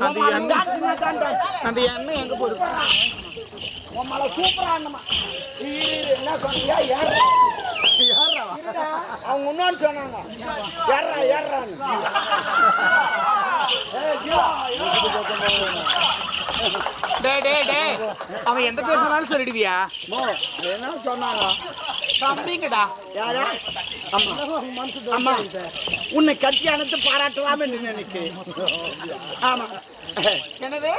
னா தான் dance. அந்த எண்ணெய் எங்க உன் மேல சூப்பரா என்ன சொன்னியா? இருடா. அவங்க இன்னொன்னு சொன்னாங்க. ஏறா ஏறான்னு டேய் டேய் டேய். அவன் எந்த பேர் சொன்னாலும் சொல்லிடுவியா என்ன சொன்னாங்க? தம்பிங்கடா. யாரா? அம்மா அம்மா உன்னை கட்டி அணைத்து பாராட்டலாமே நினைக்கு ஆமா. என்னது?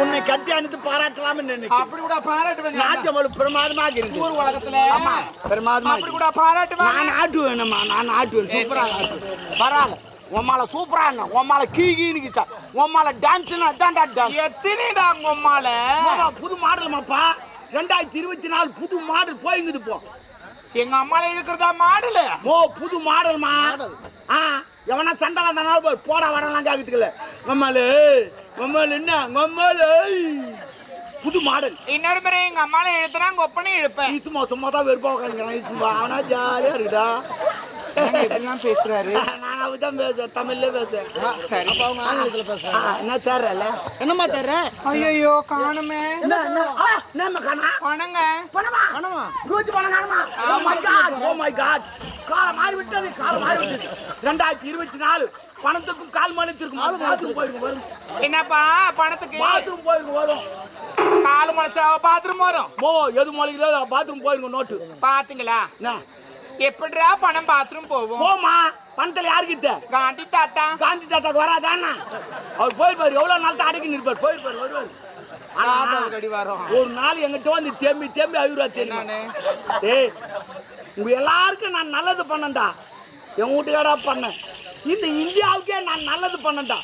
உன்னை கட்டி அணைத்து பாராட்டலாமே நினைக்கு அப்படி கூட பாராட்டுவேங்க நாட்டியம் ஒரு பிரமாதமாக இருக்கு. ஊர் உலகத்துல. ஆமா. பிரமாதமா அப்படி. கூட பாராட்டுவேன். நான் ஆட்டுவேனம்மா நான் ஆட்டுவேன். சூப்பரா ஆட்டுவேன். பரவாயில்ல உன் மேல சூப்பரா என்ன உன் மேல கீ கீனுக்குச்சா உன் மேல டான்ஸ்னா அதான்டா டான்ஸ் எத்தனைடா மாமா, புது மாடல்மாப்பா ரெண்டாயிரத்தி இருபத்தி நாலு புது மாடல் போயிங்குது போ. எங்க அம்மால இருக்கிறதா மாடல? ஓ புது மாடல்மா? ஆ எவனா சண்டை வந்தனால போய் போடா வரலாம் கேக்குதுக்கல மம்மாலு மம்மாலு என்ன? மம்மாலு புது மாடல். இன்னொரு முறை எங்க அம்மால எழுத்துனா உங்க ஒப்பனை எழுப்பேன் ஈசுமா சும்மா தான் வெறுப்பா உட்காந்துக்கிறான் ஈசுமா அவனா ஜாலியா இருக்குடா எப்படிலாம் பேசுறாரு? நானா அப்படிதான் பேச தமிழ்ல பேச சரி. அவங்க ஆங்கிலத்துல பேசுறாங்க. ஆ, என்ன தெரியல என்னம்மா தர்ற? ஐயோ காணுமே. என்ன காணா? பணங்க. பணமா? பணமா? ரோஜ் பணம் காணுமா? Oh my god oh my god காலம் மாறி விட்டது காலம் மாறி விட்டது ரெண்டாயிரத்தி இருபத்தி நாலு பணத்துக்கும் கால் மணத்திற்கும் பாத்ரூம் போயிருக்கும் வரும். என்னப்பா பணத்துக்கு? பாத்ரூம் போயிருக்கும் வரும். கால் முளைச்சா பாத்ரூம் வரும்? ஓ எது மொழிக்கிறதோ பாத்ரூம் போயிருக்கும் நோட்டு. பாத்தீங்களா? என்ன? எப்படிடா பணம் பாத்ரூம் போகும் போமா பணத்துல யாருக்கிட்ட? காந்தி தாத்தா. காந்தி தாத்தாக்கு வராதானா அவர் போயிருப்பாரு எவ்வளவு நாள் தான் அடக்கி நிற்பார் போயிருப்பாரு வருவார். ஒரு நாள் எங்கிட்ட வந்து தேம்பி தேம்பி அழுகுறா தெரியும்? ஏய் உங்க எல்லாருக்கும் நான் நல்லது பண்ணேன்டா. என் வீட்டுக்காடா பண்ணேன். இந்த இந்தியாவுக்கே நான் நல்லது பண்ணேன்டா.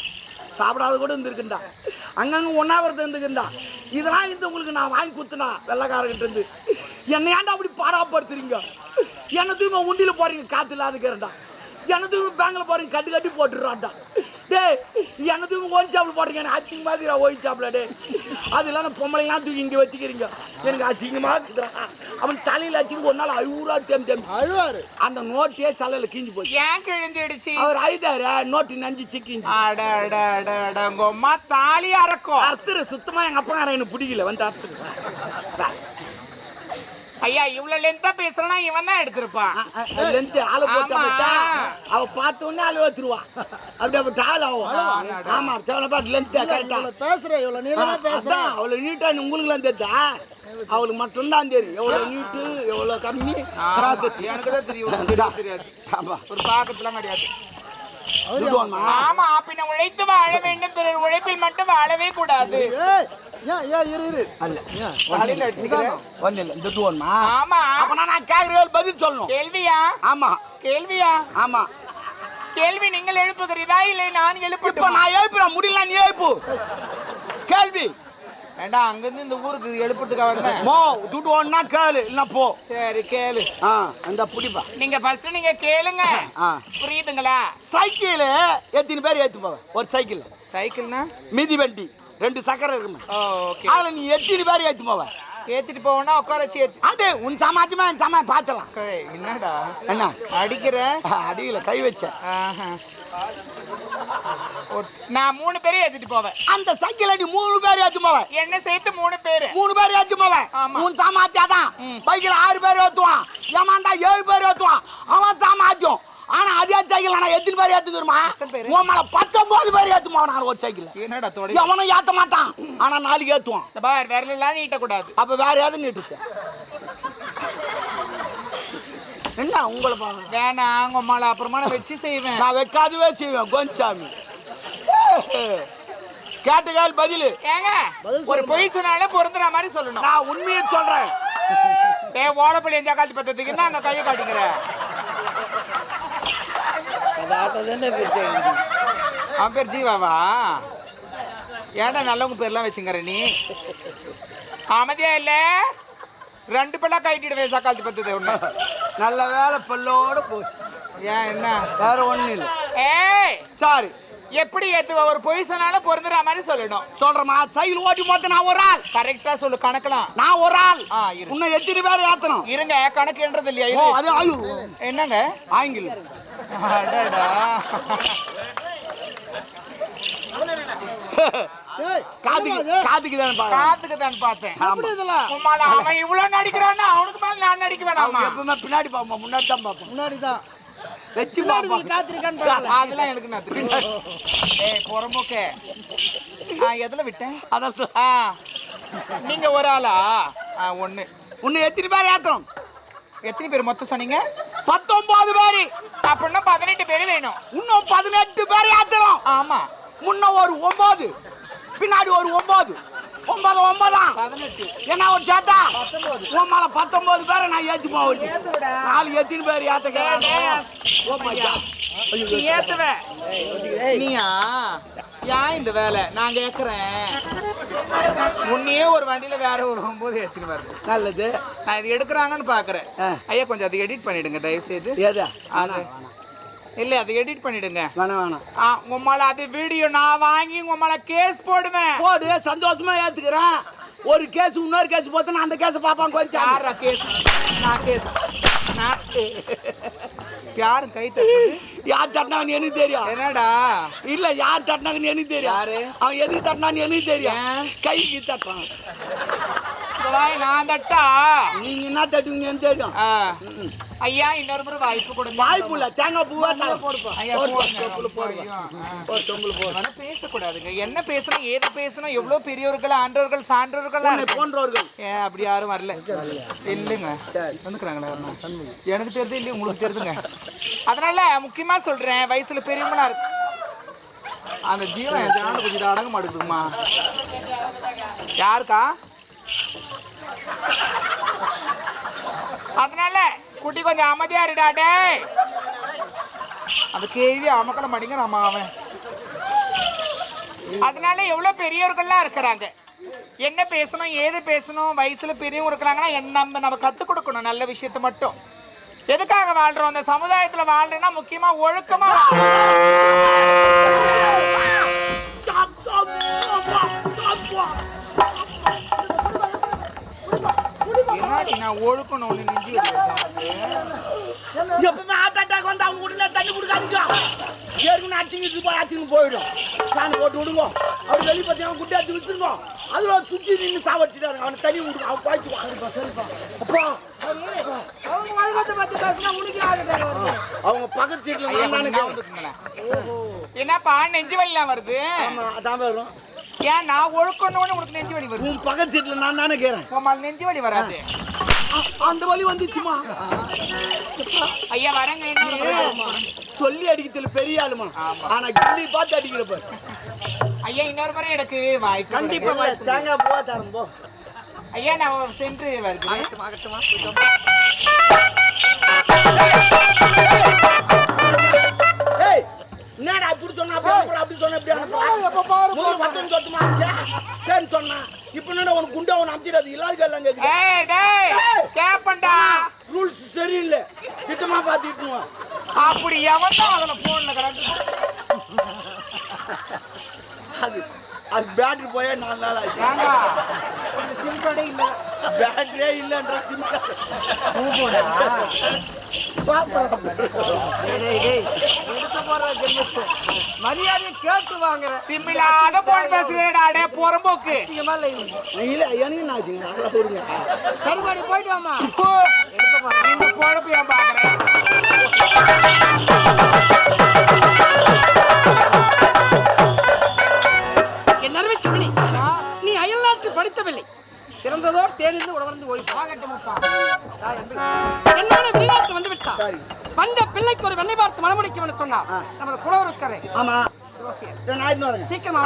சாப்பிடாத கூட இருந்திருக்குண்டா அங்கங்க ஒன்னாவது இருந்துக்குண்டா இதெல்லாம் இந்த உங்களுக்கு நான் வாங்கி கொடுத்தனா வெள்ளக்காரங்கிட்ட இருந்து. என்னை ஏன்டா அப்படி பாடாப்படுத்துறீங்க? என்ன தூய்மை உண்டியில் போறீங்க காத்து இல்லாதுக்கிறேன்டா என்ன தூய்மை பேங்க்ல போறீங்க கட்டு கட்டி போட்டுடுறான்டா. டேய் என்ன தூக்கி ஓயின் சாப்பிட போடுறீங்க எனக்கு அசிங்கமா இருக்கிறா ஓயின் சாப்பிட டே அது இல்லாம பொம்பளைங்களாம் தூக்கி இங்க வச்சுக்கிறீங்க. எனக்கு அசிங்கமா இருக்குதுடா. அவன் தலையில அடிச்சுட்டு ஒரு நாள் அழுவுறா தேம் தேம். அழுவாரு. அந்த நோட்டே சலையில கீஞ்சு போச்சு. ஏன் கிழிஞ்சிடுச்சு அவர் அழுதாரு நோட்டு நஞ்சு சிக்கிஞ்சு அட அட அட அட உங்க அம்மா தாலி அறக்கும் அர்த்தரு சுத்தமா எங்க அப்பா எனக்கு பிடிக்கல வந்து அர்த்தரு. ஐயா இவ்வளவு லென்த்தா பேசுறனா இவன் தான் எடுத்திருப்பான். லென்த் ஆளு போட்டா. அவ பார்த்த உடனே ஆளு வச்சிருவா அப்படி அப்படி ஆள் ஆகும் ஆமா தேவனை பார்த்து லென்த் கரெக்டா இவ்வளவு பேசுற இவ்வளவு நீளமா பேசுற. அவ்வளவு நீட்டா உங்களுக்குலாம் தெரியுதா அவளுக்கு மட்டும்தான் தெரியும். எவ்வளவு நீட்டு எவ்வளவு கம்மி. எனக்கு தான் தெரியும் ஆமா. ஒரு பாக்கத்துலாம் கிடையாது. ஆமா பின்ன உழைத்து வாழ வேண்டும் பிறர் உழைப்பில் மட்டும் வாழவே கூடாது. கேள்வியா? ஆமா. கேள்வியா? ஆமா. கேள்வி நீங்கள் எழுப்புகிறீரா? இல்லை நான் எழுப்பட்டுமா? நான் எழுப்புறேன். முடியல நீ எழுப்பு. கேள்வி. வேண்டாம் அங்கிருந்து இந்த ஊருக்கு எழுப்புறதுக்காக வந்தேன் மோ துட்டு ஒன்னா கேளு இல்ல போ. சரி கேளு. ஆ அந்த புடிப்பா. நீங்க ஃபர்ஸ்ட் நீங்க கேளுங்க. ஆ. புரியுதுங்களா? சைக்கிள் எத்தனை பேர் ஏத்து போவ ஒரு சைக்கிள். சைக்கிள்னா? மிதி வண்டி ரெண்டு சக்கரம் இருக்குமே. ஓகே. அதுல நீ எத்தனை பேர் ஏத்து போவ. ஏத்திட்டு போவோம்னா உட்கார வச்சு ஏத்தி. அது உன் சமாஜமா என் சமாஜ் பார்த்தலாம் என்னடா? என்ன? அடிக்கிற? அடியில கை வச்ச. நான் மூணு பேரும் ஏத்திட்டு போவேன். அந்த சைக்கிள் நீ மூணு பேர் ஏத்து போவ. என்ன சேர்த்து மூணு பேரு. மூணு பேர் ஏத்து போவ. ஆமா. உன் சாமாத்தியாதான். பைக்கில் ஆறு பேர் ஏத்துவான். ஏமாந்தா ஏழு பேர் ஏத்துவான். அவன் சாமாத்தியம். ஆனா அதே சைக்கிள் நான் எத்தனை பேர் ஏத்து தெரியுமா? உன் மேல பத்தொன்பது பேர் ஏத்துமா நான் ஒரு சைக்கிள் என்னடா தொட? எவனும் ஏத்த மாட்டான். ஆனா நாளைக்கு ஏத்துவான். பார் விரலாம் நீட்டக்கூடாது. அப்ப வேற ஏதாவது நீட்டுச்சு? என்ன உங்களை பாருங்க வேணாம் உங்க அம்மால அப்புறமா நான் வச்சு செய்வேன். நான் வைக்காதவே செய்வேன் கோஞ்சாமி கேட்ட கேள் பதில். ஏங்க ஒரு பொய் சொன்னாலே பொருந்துற மாதிரி சொல்லணும். நான் உண்மையை சொல்றேன். ஏ ஓடப்பள்ளி காலத்து பத்தத்துக்கு என்ன அங்க கையை காட்டுங்கிற அவன் பேர் ஜீவாவா? ஏன்டா நல்லவங்க பேர்லாம் வச்சுங்கிற நீ? அமைதியா இல்ல? ரெண்டு பிள்ளை கைட்டிடுவேன் சக்காலத்து பத்தது ஒண்ணு நல்ல வேலை பல்லோட போச்சு. ஏன் என்ன? வேற ஒண்ணும் இல்லை. ஏய்! சாரி எப்படி ஏத்துவ? ஒரு பொய் சொன்னாலும் பொருந்துற மாதிரி சொல்லணும். சொல்றேமா சைக்கிள் ஓட்டி மொத்தம் நான் ஒரு ஆள். கரெக்டா சொல்லு கணக்கலாம். நான் ஒரு ஆள். உன்னை எத்தனை பேர் ஏத்தணும்? இருங்க கணக்குன்றது இல்லையா? ஓ. அது ஐயோ. என்னங்க? ஆங்கிலம். அடடா. ஏய் காதுக்கு? காதுக்கு தானே பாருங்க காத்துக்கு தான் பார்த்தேன். எப்படி இதெல்லாம்? அவன் இவ்வளவு நடிக்கிறான்னா அவனுக்கு மேல நான் நடிக்க வேணாமா? எப்பவுமே பின்னாடி பார்ப்போம் முன்னாடி தான் பார்ப்போம் முன்னாடி தான். வச்சு பார்ப்போம் காத்திருக்கான்னு அதெல்லாம் எனக்கு நான் தெரியும். ஏய் புறம்போக்கே. ஆ எதுல விட்டேன்? அதான் நீங்க ஒரு ஆளா? ஒண்ணு. உன்னை எத்தனை பேர் ஏத்தணும் எத்தனை பேர் மொத்தம் சொன்னீங்க? பத்தொன்பது பேர். அப்படின்னா பதினெட்டு பேர் வேணும். இன்னும் பதினெட்டு பேர் ஏத்தணும் ஆமா. முன்ன ஒரு ஒன்பது. பின்னாடி ஒரு ஒன்பது ஒன்பது ஒன்பதாம் என்ன ஒரு சேத்தா உன் மேல பத்தொன்பது பேரை நான் ஏத்தி போவட்டி நாலு எத்தனை பேர் ஏத்த கேட்கறாங்க ஓ மை காட் நீ ஏத்துவ. நீயா? ஏன் இந்த வேலை? நான் கேக்குறேன். உன்னையே ஒரு வண்டியில வேற ஒரு ஒன்பது ஏத்தின்னு வருது. நல்லது. நான் இது எடுக்கிறாங்கன்னு பாக்குறேன். ஆ. ஐயா கொஞ்சம் அதை எடிட் பண்ணிடுங்க தயவு செய்து எதா அது இல்ல அதை எடிட் பண்ணிடுங்க. வேணாம் வேணாம். ஆ, உங்க மேல அது வீடியோ நான் வாங்கி உங்க மேல கேஸ் போடுவேன். போடு சந்தோஷமா ஏத்துக்கிறேன். ஒரு கேஸ் இன்னொரு கேஸ் போத்து நான் அந்த கேஸை பார்ப்பான் கொஞ்சம் யாரா கேஸ் நான் கேஸ் நான் யாரும் கை தட்டுறது யார் தட்டினாங்கன்னு எனக்கு தெரியும். என்னடா? இல்ல யார் தட்டினாங்கன்னு எனக்கு தெரியும். யாரு? அவன் எதுக்கு தட்டினான்னு எனக்கு தெரியும். ஏன்? கைக்கு தட்டான் நான் தட்டா? நீங்க என்ன தட்டுவீங்கன்னு தெரியும். ஆ. ஐயா இன்னொரு முறை வாய்ப்பு கொடுங்க வாய்ப்பு இல்ல தேங்காய் பூவா தலை போடுப்பா ஐயா, போடுங்க. பேசக்கூடாதுங்க என்ன பேசணும் ஏது பேசணும் எவ்வளவு பெரியவர்கள் ஆண்டவர்கள் சான்றோர்கள் உன்னை போன்றவர்கள் ஏன் அப்படி யாரும் வரல இல்லைங்க. வந்துக்கிறாங்களா எனக்கு தெரியுது இல்லையா உங்களுக்கு தெரியுதுங்க அதனால முக்கியமா சொல்றேன் வயசுல பெரியவங்களா இருக்கு அந்த ஜீவன் என் ஜான கொஞ்சம் அடங்க மாட்டேங்குதுமா யாருக்கா அதனால குட்டி கொஞ்சம் அமைதியா இருடா டேய் அந்த கேள்வி அமக்கல மாட்டேங்க நம்ம அவன் அதனால எவ்வளவு பெரியவர்கள்லாம் இருக்கிறாங்க என்ன பேசணும் ஏது பேசணும் வயசுல பெரியவங்க இருக்கிறாங்கன்னா என்ன நம்ம நம்ம கத்துக் கொடுக்கணும் நல்ல விஷயத்தை மட்டும் எதுக்காக வாழ்றோம் அந்த சமுதாயத்துல வாழ்றேன்னா முக்கியமா ஒழுக்கமா நான் ஒழுக்கணும் ஒண்ணு நெஞ்சு வச்சிருக்கேன் எப்பவுமே ஹார்ட் அட்டாக் வந்து அவங்க உடனே தண்ணி கொடுக்காதீங்க. ஏற்கனவே அடிச்சுக்கிட்டு போய் அடிச்சுன்னு போயிடும். ஃபேன் போட்டு விடுங்க. அவர் வெளியே பற்றி அவன் குட்டி அடிச்சு வச்சிருங்க அதுல சுற்றி நின்று சாவடிச்சிட்டாரு. அவனை தண்ணி விடுங்க அவன் பாய்ச்சுவான் அப்பா. அவங்க வாழ்க்கை பத்தி பேசினா உனக்கு ஆகுது அவங்க பக்கத்து சீட்டில். என்னப்பா நெஞ்சு வலிலாம் வருது? ஆமாம் அதான் வரும். ஏன் நான் ஒழுக்கணும்னு உனக்கு நெஞ்சு வலி வருது? உன் பக்கத்து சீட்டில் நான் தானே கேட்குறேன் நெஞ்சு வலி வராது. அந்த வலி வந்துச்சுமா? ஐயா வரங்க. சொல்லி அடிக்கிறதுல பெரிய ஆளுமா. ஆனா கிள்ளி பார்த்து அடிக்கிறப்ப ஐயா இன்னொரு முறை எனக்கு வாய்ப்பு கண்டிப்பா. தேங்காய் பூவா தரம் போ. ஐயா நான் சென்று வருகிறேன். அதுல போன்ல கரெக்ட் அது அது பேட்டரி போயே நாலு நாள் ஆச்சு. சிம் கார்டே இல்ல. பேட்டரியே இல்லைன்ற சிம் மரியாதை கேட்டு வாங்குற. சிம் இல்லாத போன் பேசுறேடா டே புறம்போக்கு. இல்லை எனக்கு என்ன ஆச்சுங்க அதெல்லாம் போடுங்க சரிபாடி போயிட்டு வாமா இந்த குழப்பம் ஏன் பாக்குறேன் நீ அயல்நாட்டு படித்தவில்லை. சிறந்ததோர் தேர்ந்து உணர்ந்து ஓய்வு என்னோட வெளிநாட்டு வந்து விட்டா சரி. வந்த பிள்ளைக்கு ஒரு வெண்ணை பார்த்து மனமுடிக்கும் சொன்னார் நமது குலவருக்கரை. ஆமா. சீக்கிரமா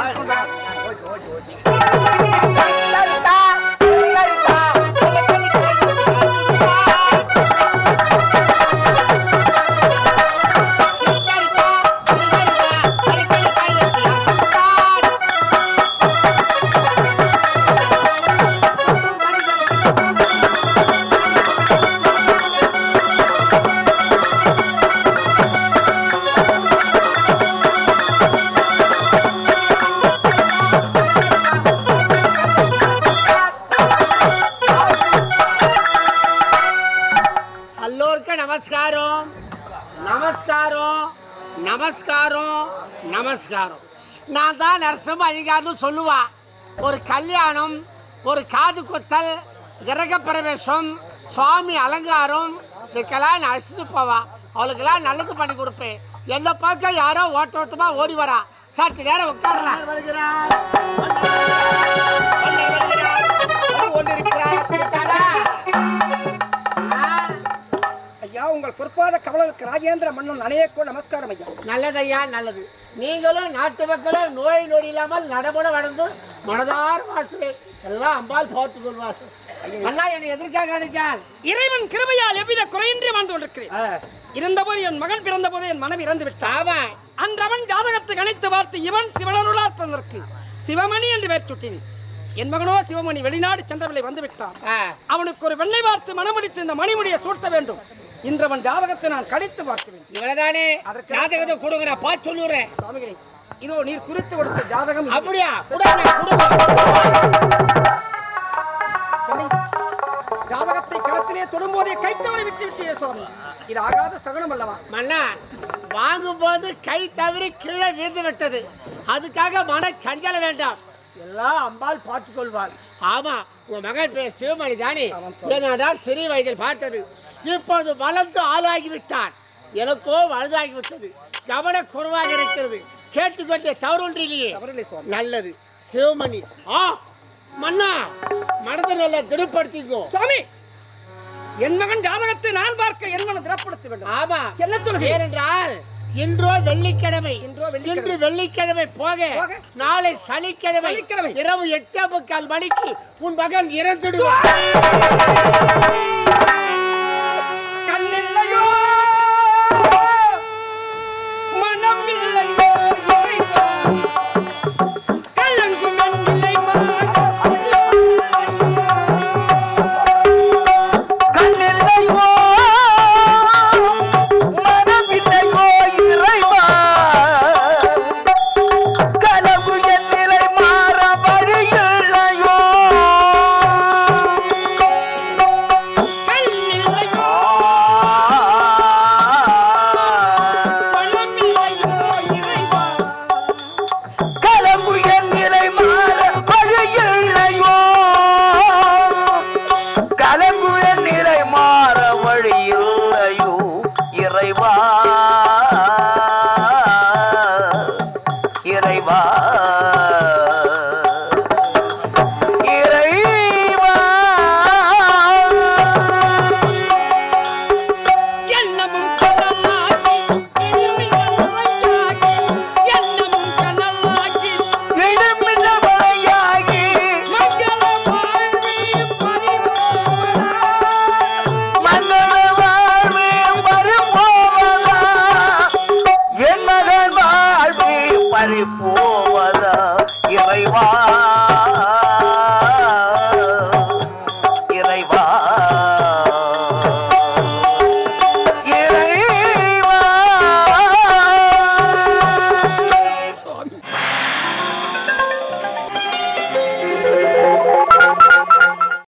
நமஸ்காரம் நமஸ்காரம். நான் தான் நரசிம்ம ஐயங்கார்னு சொல்லுவா. ஒரு கல்யாணம் ஒரு காது குத்தல் கிரகப்பிரவேசம் சுவாமி அலங்காரம் இதுக்கெல்லாம் நான் அழைச்சிட்டு போவா. அவளுக்கெல்லாம் நல்லது பண்ணி கொடுப்பேன். எந்த பக்கம் யாரோ ஓட்ட ஓட்டமாக ஓடி வரா. சற்று நேரம் உட்காரலாம். உங்கள் பொறுப்பாத கவலருக்கு ராஜேந்திர மன்னன் அணையக்கோ நமஸ்காரம் ஐயா. நல்லது ஐயா நல்லது. நீங்களும் நாட்டு மக்களும் நோய் நொடி இல்லாமல் நடமுட வளர்ந்து மனதார வாழ்த்துவேன். எல்லாம் அம்பாள் பார்த்து சொல்வார்கள். அண்ணா என்னை எதற்காக அழைச்சான் இறைவன் கிருபையால் எவ்வித குறையின்றி வாழ்ந்து கொண்டிருக்கிறேன். இருந்தபோது என் மகன் பிறந்த போது என் மனம் இறந்து விட்டான் அன்று அவன் ஜாதகத்தை கணித்து பார்த்து இவன் சிவனருளால் பிறந்ததற்கு சிவமணி என்று பெயர் சுட்டினி என் மகனோ சிவமணி வெளிநாடு சென்றவளை வந்து விட்டான். அவனுக்கு ஒரு வெள்ளை பார்த்து மனமுடித்து இந்த மணிமுடியை சூட்ட வேண்டும். இன்று அவன் ஜாதகத்தை நான் கணித்து பார்க்கிறேன். இவ்வளவுதானே ஜாதகத்தை கொடுங்க நான் பார்த்து சொல்லுறேன் சுவாமிகளே இதோ நீர் குறித்து கொடுத்த ஜாதகம் அப்படியா? ஜாதகத்தை களத்திலே தொடும்போதே கைத்தவரை விட்டு விட்டீரே சுவாமி. இது ஆகாத சகுனம் அல்லவா? மன்னா வாங்கும்போது கை தவறி கீழே விழுந்து விட்டது. அதுக்காக மன சஞ்சலம் வேண்டாம். எல்லாம் அம்பாள் பார்த்துக் கொள்வாள் ஆமா உன் மகன் பேர் சிவமணி தானே? ஏனென்றால் சிறிய வயதில் பார்த்தது. இப்போது வளர்ந்து ஆளாகி விட்டான் எனக்கோ வலதாகி விட்டது கவன குறைவாக இருக்கிறது கேட்டுக்கொண்டே தவறொன்றிலேயே நல்லது. சிவமணி. ஆ மன்னா மனதை நல்லா திடப்படுத்திக்கோ. சுவாமி என் மகன் ஜாதகத்தை நான் பார்க்க என் மனம் திடப்படுத்த வேண்டும். ஆமா. என்ன சொல்லுங்க ஏனென்றால் இன்றோ வெள்ளிக்கிழமை இன்றோ வெள்ளிக்கிழமை. போக. நாளை சனிக்கிழமை. இரவு எட்டே முக்கால் மணிக்கு உன் மகன் இறந்துடுவான்